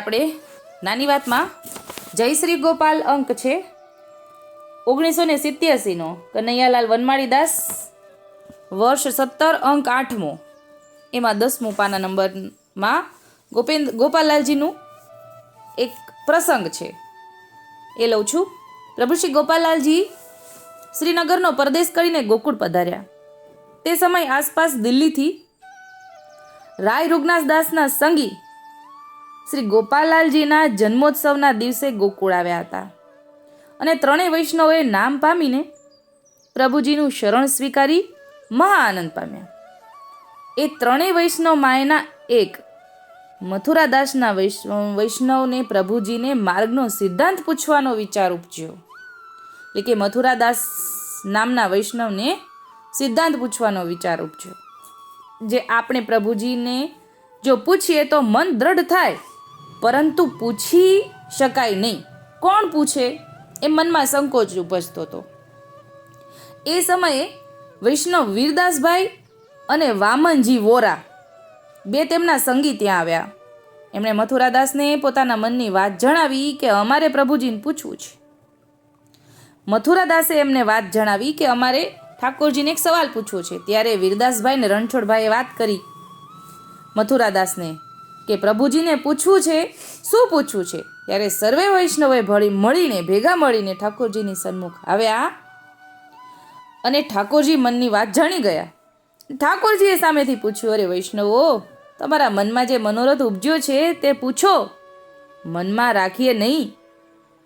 આપણે નાની વાતમાં જય શ્રી ગોપાલ અંક છે. ઓગણીસો ને સિત્યાસીનો કનૈયાલાલ વનમાળી દાસ વર્ષ સત્તર અંક આઠમો. એમાં દસમું પાના નંબરમાં ગોપેન્દ્ર, ગોપાલલાલજીનું એક પ્રસંગ છે. એ લઉં છું. પ્રભુ શ્રી ગોપાલલાલજી શ્રીનગરનો પરદેશ કરીને ગોકુળ પધાર્યા. તે સમય આસપાસ દિલ્હીથી રાય રૂગનાથ દાસના સંગી શ્રી ગોપાલાલજીના જન્મોત્સવના દિવસે ગોકુળ આવ્યા હતા. અને ત્રણેય વૈષ્ણવોએ નામ પામીને પ્રભુજીનું શરણ સ્વીકારી મહા આનંદ પામ્યા. એ ત્રણેય વૈષ્ણવ માયના એક મથુરાદાસના વૈષ્ણવ, વૈષ્ણવને પ્રભુજીને માર્ગનો સિદ્ધાંત પૂછવાનો વિચાર ઉપજ્યો. એટલે કે મથુરાદાસ નામના વૈષ્ણવને સિદ્ધાંત પૂછવાનો વિચાર ઉપજ્યો. જે આપણે પ્રભુજીને જો પૂછીએ તો મન દ્રઢ થાય. પરંતુ પૂછી શકાય નહીં. કોણ પૂછે? એ મનમાં સંકોચ ઉપજતો હતો. એ સમયે વૈષ્ણવ વીરદાસભાઈ અને વામનજી વોરા બે તેમના સંગી ત્યાં આવ્યા. એમણે મથુરાદાસને પોતાના મનની વાત જણાવી કે અમારે પ્રભુજીને પૂછવું છે. મથુરાદાસે એમને વાત જણાવી કે અમારે ઠાકોરજીને એક સવાલ પૂછવો છે. ત્યારે વીરદાસભાઈને રણછોડભાઈએ વાત કરી મથુરાદાસને. કે પ્રભુજીને પૂછવું છે, શું પૂછવું છે? ત્યારે સર્વે વૈષ્ણવે ભળી મળીને ભેગા મળીને ઠાકોરજીની સન્મુખ આવ્યા અને ઠાકોરજી મનની વાત જાણી ગયા. ઠાકોરજીએ સામેથી પૂછ્યું, અરે વૈષ્ણવો, તમારા મનમાં જે મનોરથ ઉપજ્યો છે તે પૂછો. મનમાં રાખીએ નહીં.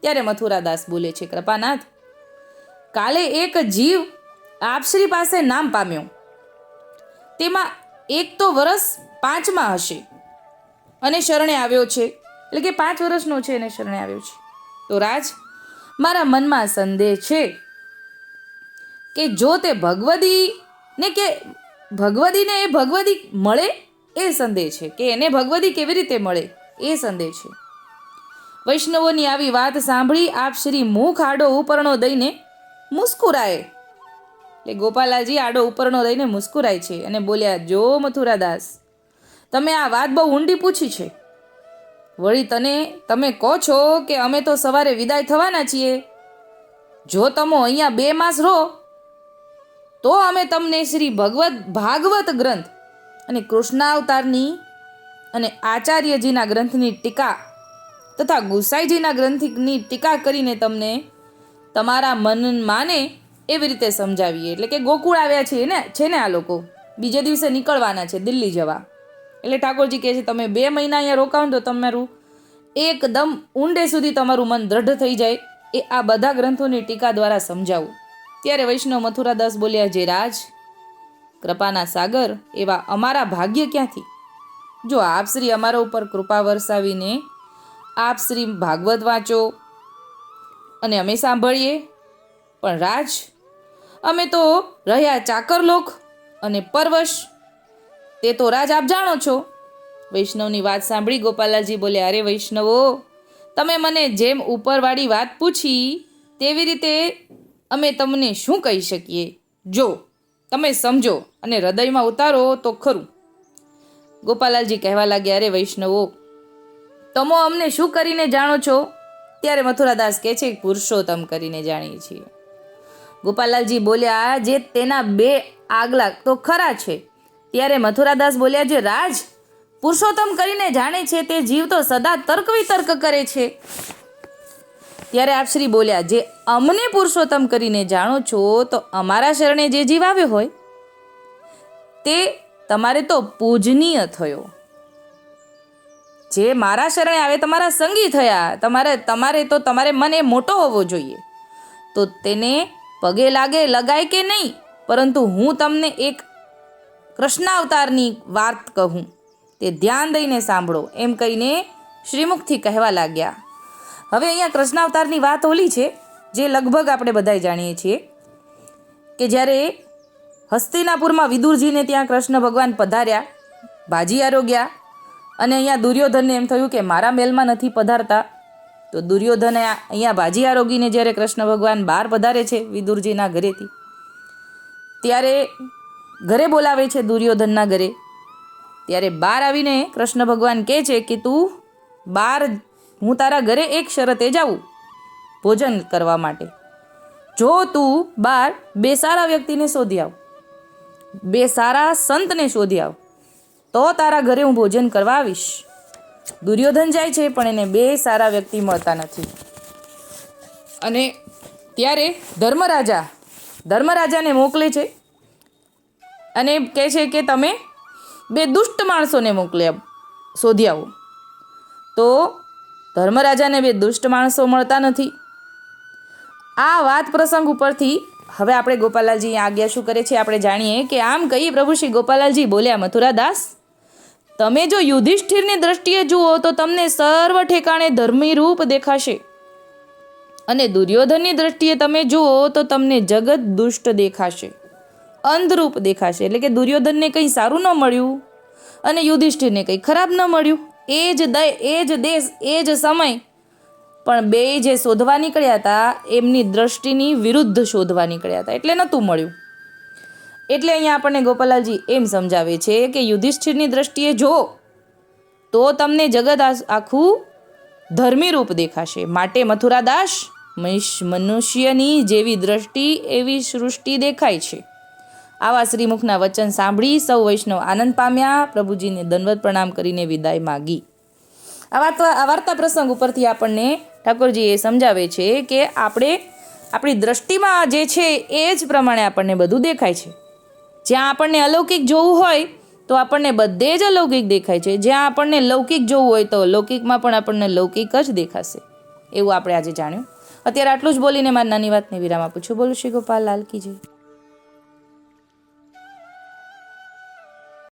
ત્યારે મથુરાદાસ બોલે છે, કૃપાનાથ, કાલે એક જીવ આપશ્રી પાસે નામ પામ્યો. તેમાં એક તો વરસ પાંચમાં હશે. અને શરણે આવ્યો છે. એટલે કે પાંચ વર્ષનો છે અને શરણે આવ્યો છે. તો રાજ, મારા મનમાં સંદેહ છે કે જો તે ભગવદી ને કે ભગવદીને એ ભગવદી મળે એ સંદેહ છે. કે એને ભગવદી કેવી રીતે મળે એ સંદેહ છે. વૈષ્ણવોની આવી વાત સાંભળી આપ શ્રી મુખ આડો ઉપરણો દઈને મુસ્કુરાય. એટલે ગોપાલાજી આડો ઉપરણો દઈને મુસ્કુરાય છે અને બોલ્યા, જો મથુરાદાસ તમે આ વાત બહુ ઊંડી પૂછી છે. વળી તને, તમે કહો છો કે અમે તો સવારે વિદાય થવાના છીએ. જો તમે અહીંયા બે માસ રહો, તો અમે તમને શ્રી ભગવત ભાગવત ગ્રંથ અને કૃષ્ણાવતારની અને આચાર્યજીના ગ્રંથની ટીકા તથા ગુસાઈજીના ગ્રંથની ટીકા કરીને તમને તમારા મન માને એવી રીતે સમજાવીએ. એટલે કે ગોકુળ આવ્યા છે ને છે ને આ લોકો? બીજે દિવસે નીકળવાના છે દિલ્હી જવા. એટલે ઠાકોરજી કહે છે, તમે બે મહિના અહીંયા રોકાવો તો તમારું એકદમ ઊંડે સુધી તમારું મન દ્રઢ થઈ જાય. એ આ બધા ગ્રંથોની ટીકા દ્વારા સમજાવું. ત્યારે વૈષ્ણવ મથુરાદાસ બોલ્યા, જે રાજ, કૃપાના સાગર, એવા અમારા ભાગ્ય ક્યાંથી? જો આપ શ્રી અમારા ઉપર કૃપા વરસાવીને આપ શ્રી ભાગવત વાંચો અને અમે સાંભળીએ, પણ રાજ, અમે તો રહ્યા ચાકર લોક અને પરવશ તે તો રાજ આપ જાણો છો. વૈષ્ણવની વાત સાંભળી ગોપાલાજી બોલ્યા, અરે વૈષ્ણવો, તમે મને જેમ ઉપરવાળી વાત પૂછી, તેવી રીતે અમે તમને શું કહી શકીએ? જો, તમે સમજો અને હૃદયમાં ઉતારો તો ખરું. ગોપાલાલજી કહેવા લાગ્યા, અરે વૈષ્ણવો, તમો અમને શું કરીને જાણો છો? ત્યારે મથુરાદાસ કહે છે, પુરુષોત્તમ કરીને જાણીએ છીએ. ગોપાલાલજી બોલ્યા જે તેના બે આગલા તો ખરા છે. ત્યારે મથુરાદાસ બોલ્યા, જે રાજ, પુરુષોત્તમ કરીને જાણે છે તે જીવ તો સદા તર્ક વિતર્ક કરે છે. ત્યારે આપ શ્રી બોલ્યા, જે અમને પુરુષોત્તમ કરીને જાણો છો, તો અમારા શરણે જે જીવ આવ્યો હોય, તે તમારે તો પૂજનીય થયો. જે મારા શરણે આવે, તમારા સંગી થયા, તમારે તમારે તો તમારે મને મોટો હોવો જોઈએ. તો તેને પગે લાગે લગાય કે નહીં? પરંતુ હું તમને એક કૃષ્ણાવતારની વાત કહું. તે ધ્યાન દઈને સાંભળો. એમ કહીને શ્રીમુખથી કહેવા લાગ્યા, હવે અહીંયા કૃષ્ણાવતારની વાત ઓલી છે, જે લગભગ આપણે બધાય જાણીએ છીએ, કે જ્યારે હસ્તિનાપુરમાં વિદુરજીને ત્યાં કૃષ્ણ ભગવાન પધાર્યા ભાજી આરોગ્યા અને અહીંયા દુર્યોધનને એમ થયું કે મારા મેલમાં નથી પધારતા, તો દુર્યોધને અહીંયા ભાજી આરોગીને જ્યારે કૃષ્ણ ભગવાન બહાર પધારે છે વિદુરજીના ઘરેથી, ત્યારે ઘરે બોલાવે છે દુર્યોધનના ઘરે. ત્યારે બહાર આવીને કૃષ્ણ ભગવાન કહે છે કે તું બાર હું તારા ઘરે એક શરતે જાઉં ભોજન કરવા માટે. જો તું બાર બે સારા વ્યક્તિને શોધી આવ, બે સારા સંતને શોધી આવ, તો તારા ઘરે હું ભોજન કરવા આવીશ. દુર્યોધન જાય છે, પણ એને બે સારા વ્યક્તિ મળતા નથી. અને ત્યારે ધર્મરાજા, ધર્મરાજાને મોકલે છે. અને કહે છે કે તમે બે દુષ્ટ માણસોને મોકલી શોધી આવો. તો ધર્મરાજાને બે દુષ્ટ માણસો મળતા નથી. આ વાત પ્રસંગ ઉપરથી હવે આપણે ગોપાલાલજી આજ્ઞા શું કરે છે આપણે જાણીએ કે આમ કહી પ્રભુ શ્રી ગોપાલાલજી બોલ્યા, મથુરાદાસ, તમે જો યુધિષ્ઠિરની દ્રષ્ટિએ જુઓ તો તમને સર્વ ઠેકાણે ધર્મી રૂપ દેખાશે. અને દુર્યોધનની દ્રષ્ટિએ તમે જુઓ તો તમને જગત દુષ્ટ દેખાશે. અંધરૂપ દેખાશે. એટલે કે દુર્યોધનને કંઈ સારું ન મળ્યું અને યુધિષ્ઠિરને કંઈ ખરાબ ન મળ્યું. એ જ દય, એ જ દેશ, એ જ સમય. પણ બે જે શોધવા નીકળ્યા હતા, એમની દ્રષ્ટિની વિરુદ્ધ શોધવા નીકળ્યા હતા. એટલે નહોતું મળ્યું. એટલે અહીંયા આપણને ગોપાલાલજી એમ સમજાવે છે કે યુધિષ્ઠિરની દ્રષ્ટિએ જો, તો તમને જગત આખું ધર્મી રૂપ દેખાશે. માટે મથુરાદાસ મનુષ્ય- મનુષ્યની જેવી દ્રષ્ટિ એવી સૃષ્ટિ દેખાય છે. આવા શ્રીમુખના વચન સાંભળી સૌ વૈષ્ણવ આનંદ પામ્યા. પ્રભુજીને દંડવત પ્રણામ કરીને વિદાય માગી. આ વાત આ વાર્તા પ્રસંગ ઉપરથી આપણને ઠાકોરજી એ સમજાવે છે કે આપણે આપણી દ્રષ્ટિમાં જે છે એ જ પ્રમાણે આપણને બધું દેખાય છે. જ્યાં આપણને અલૌકિક જોવું હોય તો આપણને બધે જ અલૌકિક દેખાય છે. જ્યાં આપણને લૌકિક જોવું હોય તો લૌકિકમાં પણ આપણને લૌકિક જ દેખાશે. એવું આપણે આજે જાણ્યું. અત્યારે આટલું જ બોલીને મારી નાની વાતને વિરામ આપું છું. બોલું શ્રી ગોપાલ લાલ